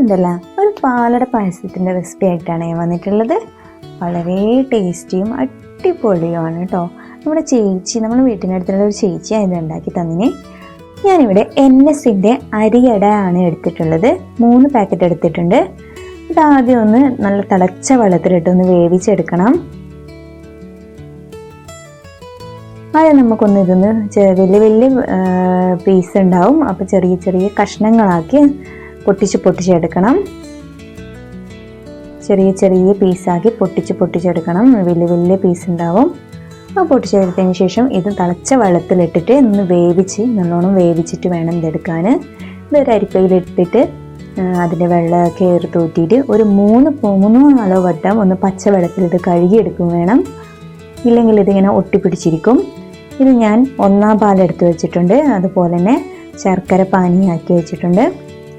ഇന്നുണ്ടല്ല ഒരു പാലട പായസത്തിന്റെ റെസിപ്പി ആയിട്ടാണ് ഞാൻ വന്നിട്ടുള്ളത്. വളരെ ടേസ്റ്റിയും അടിപൊളിയുമാണ് കേട്ടോ നമ്മുടെ ചേച്ചി നമ്മുടെ വീട്ടിനടുത്തുള്ള ഒരു ചേച്ചി അതിന് ഉണ്ടാക്കി തന്നിന്. ഞാനിവിടെ എൻ എസിന്റെ അരിയട ആണ് എടുത്തിട്ടുള്ളത്. മൂന്ന് പാക്കറ്റ് എടുത്തിട്ടുണ്ട്. ഇതാദ്യം ഒന്ന് നല്ല തിളച്ച വെള്ളത്തിലിട്ട് ഒന്ന് വേവിച്ചെടുക്കണം. ആദ്യം നമുക്കൊന്ന് ഇതൊന്ന് വലിയ വലിയ പീസ് ഉണ്ടാവും. അപ്പോൾ ചെറിയ ചെറിയ കഷ്ണങ്ങളാക്കി പൊട്ടിച്ച് പൊട്ടിച്ചെടുക്കണം ചെറിയ ചെറിയ പീസാക്കി പൊട്ടിച്ച് പൊട്ടിച്ചെടുക്കണം വലിയ വലിയ പീസ് ഉണ്ടാവും. ആ പൊട്ടിച്ചെടുത്തതിന് ശേഷം ഇത് തിളച്ച വെള്ളത്തിലിട്ടിട്ട് ഒന്ന് വേവിച്ച് നല്ലോണം വേവിച്ചിട്ട് വേണം ഇതെടുക്കാൻ ഇതൊരു അരിപ്പയിലിട്ടിട്ട് അതിന്റെ വെള്ളമൊക്കെ എടുത്ത് ഊറ്റിയിട്ട് ഒരു മൂന്ന് മൂന്നോ നാലോ വട്ടം ഒന്ന് പച്ച വെള്ളത്തിൽ ഇത് കഴുകിയെടുക്കും വേണം. ഇല്ലെങ്കിൽ ഇതിങ്ങനെ ഒട്ടിപ്പിടിച്ചിരിക്കും. ഇത് ഞാൻ ഒന്നാം പാലെടുത്ത് വെച്ചിട്ടുണ്ട്. അതുപോലെ തന്നെ ശർക്കര പാനിയാക്കി വെച്ചിട്ടുണ്ട്.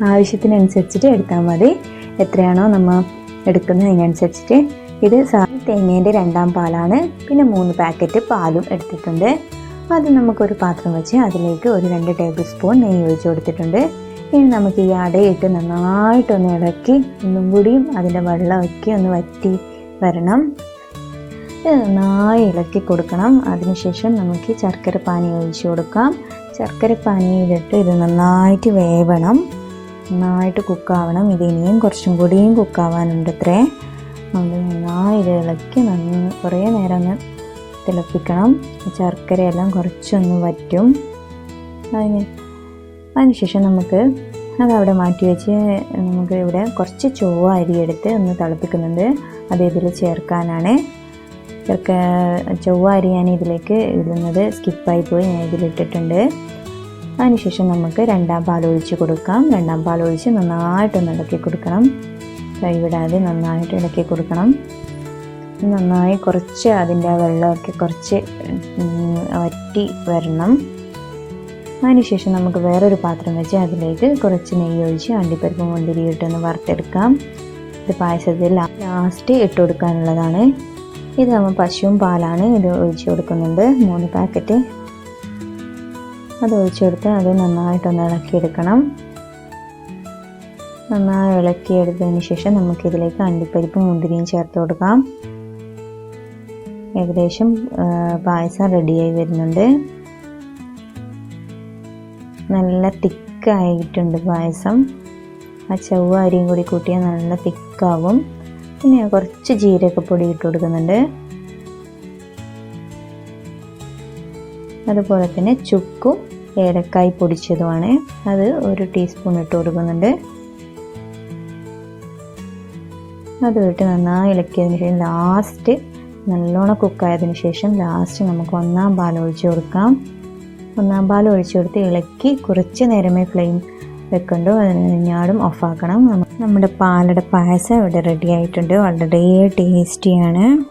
ആവശ്യത്തിനനുസരിച്ചിട്ട് എടുത്താൽ മതി. എത്രയാണോ നമ്മൾ എടുക്കുന്നത് എടുക്കുന്നതിനനുസരിച്ചിട്ട് ഇത് തേങ്ങേന്റെ രണ്ടാം പാലാണ് പിന്നെ മൂന്ന് പാക്കറ്റ് പാലും എടുത്തിട്ടുണ്ട്. അത് നമുക്കൊരു പാത്രം വെച്ച് അതിലേക്ക് ഒരു രണ്ട് ടേബിൾ സ്പൂൺ നെയ്യ് ഒഴിച്ച് കൊടുത്തിട്ടുണ്ട്. ഇനി നമുക്ക് ഈ അടയിട്ട് നന്നായിട്ടൊന്ന് ഇളക്കി ഒന്നും കൂടിയും അതിന്റെ വെള്ളമൊക്കെ ഒന്ന് വറ്റി വരണം. ഇത് നന്നായി ഇളക്കി കൊടുക്കണം. അതിനുശേഷം നമുക്ക് ശർക്കര പാനി ഒഴിച്ചു കൊടുക്കാം. ശർക്കര പാനിയിലിട്ട് ഇത് നന്നായിട്ട് വേവണം. നന്നായിട്ട് കുക്കാവണം. ഇത് ഇനിയും കുറച്ചും കൂടിയും കുക്കാവാനുണ്ട് അത്രേ നമ്മൾ നന്നായി ഇളക്കി നന്ന കുറേ നേരം ഒന്ന് തിളപ്പിക്കണം. ശർക്കരയെല്ലാം കുറച്ചൊന്ന് വറ്റും. അതിന് അതിനുശേഷം നമുക്ക് അതവിടെ മാറ്റി വെച്ച് നമുക്ക് ഇവിടെ കുറച്ച് ചുവ അരി എടുത്ത് ഒന്ന് തിളപ്പിക്കുന്നുണ്ട്. അത് ഇതിൽ ചേർക്കാനാണ്. ചെറുക്ക ചൊവ്വ അരി ഞാൻ ഇതിലേക്ക് ഇടുന്നത് സ്കിപ്പായി പോയി ഞാൻ ഇതിലിട്ടിട്ടുണ്ട്. അതിനുശേഷം നമുക്ക് രണ്ടാം പാൽ ഒഴിച്ച് കൊടുക്കാം. രണ്ടാം പാൽ ഒഴിച്ച് നന്നായിട്ടൊന്ന് ഇളക്കി കൊടുക്കണം. കൈവിടാതെ നന്നായിട്ട് ഇളക്കി കൊടുക്കണം. നന്നായി കുറച്ച് അതിന്റെ ആ വെള്ളമൊക്കെ കുറച്ച് വറ്റി വരണം. അതിനുശേഷം നമുക്ക് വേറൊരു പാത്രം വെച്ച് അതിലേക്ക് കുറച്ച് നെയ്യ് ഒഴിച്ച് അണ്ടിപ്പരിപ്പ് മുന്തിരി ഇട്ടൊന്ന് വറുത്തെടുക്കാം. ഇത് പായസത്തിൽ ലാസ്റ്റ് ഇട്ട് കൊടുക്കാനുള്ളതാണ്. ഇത് നമ്മൾ പശുവും പാലാണ് ഇത് ഒഴിച്ച് കൊടുക്കുന്നുണ്ട്. മൂന്ന് പാക്കറ്റ്. അത് ഒഴിച്ചെടുത്ത് അത് നന്നായിട്ടൊന്ന് ഇളക്കിയെടുക്കണം. നന്നായി ഇളക്കിയെടുത്തതിന് ശേഷം നമുക്കിതിലേക്ക് അണ്ടിപ്പരിപ്പും മുന്തിരിയും ചേർത്ത് കൊടുക്കാം. ഏകദേശം പായസം റെഡിയായി വരുന്നുണ്ട്. നല്ല തിക്കായിട്ടുണ്ട് പായസം. ആ ചൊവ്വ അരിയും കൂടി കൂട്ടിയാൽ നല്ല തിക്കാവും. പിന്നെ കുറച്ച് ജീരകപ്പൊടി ഇട്ട് കൊടുക്കുന്നുണ്ട്. അതുപോലെ തന്നെ ചുക്കും ഏലക്കായ് പൊടിച്ചതുമാണ്. അത് ഒരു ടീസ്പൂൺ ഇട്ട് കൊടുക്കുന്നുണ്ട്. അത് ഇട്ട് നന്നായി ഇളക്കിയതിന് ശേഷം ലാസ്റ്റ് നല്ലോണം കുക്കായതിനു ശേഷം ലാസ്റ്റ് നമുക്ക് ഒന്നാം പാൽ ഒഴിച്ചു കൊടുക്കാം. ഒന്നാം പാൽ ഒഴിച്ചു കൊടുത്ത് ഇളക്കി കുറച്ച് നേരമേ ഫ്ലെയിം വെക്കണ്ടോ? അതിന് കഴിഞ്ഞാടും ഓഫാക്കണം നമ്മ- നമ്മുടെ പാലട പായസം ഇവിടെ റെഡി ആയിട്ടുണ്ട്. വളരെ ടേസ്റ്റിയാണ്